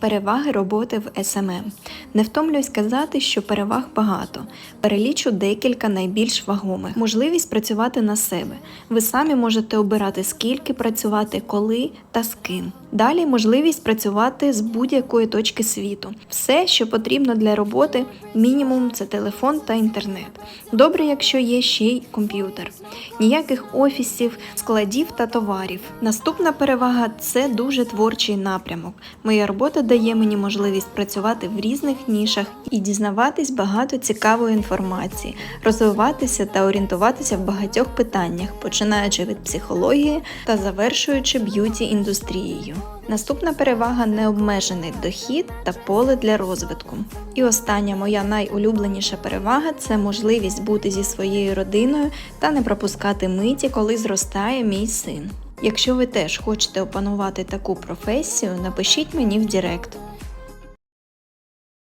Переваги роботи в SMM. Не втомлююсь казати, що переваг багато. Перелічу декілька найбільш вагомих. Можливість працювати на себе. Ви самі можете обирати скільки працювати, коли та з ким. Далі можливість працювати з будь-якої точки світу. Все, що потрібно для роботи, мінімум це телефон та інтернет. Добре, якщо є ще й комп'ютер. Ніяких офісів, складів та товарів. Наступна перевага це дуже творчий напрямок. Моя робота дає мені можливість працювати в різних нішах і дізнаватись багато цікавої інформації, розвиватися та орієнтуватися в багатьох питаннях, починаючи від психології та завершуючи б'юті індустрією. Наступна перевага необмежений дохід та поле для розвитку. І остання моя найулюбленіша перевага це можливість бути зі своєю родиною та не пропускати миті, коли зростає мій син. Якщо ви теж хочете опанувати таку професію, напишіть мені в Директ.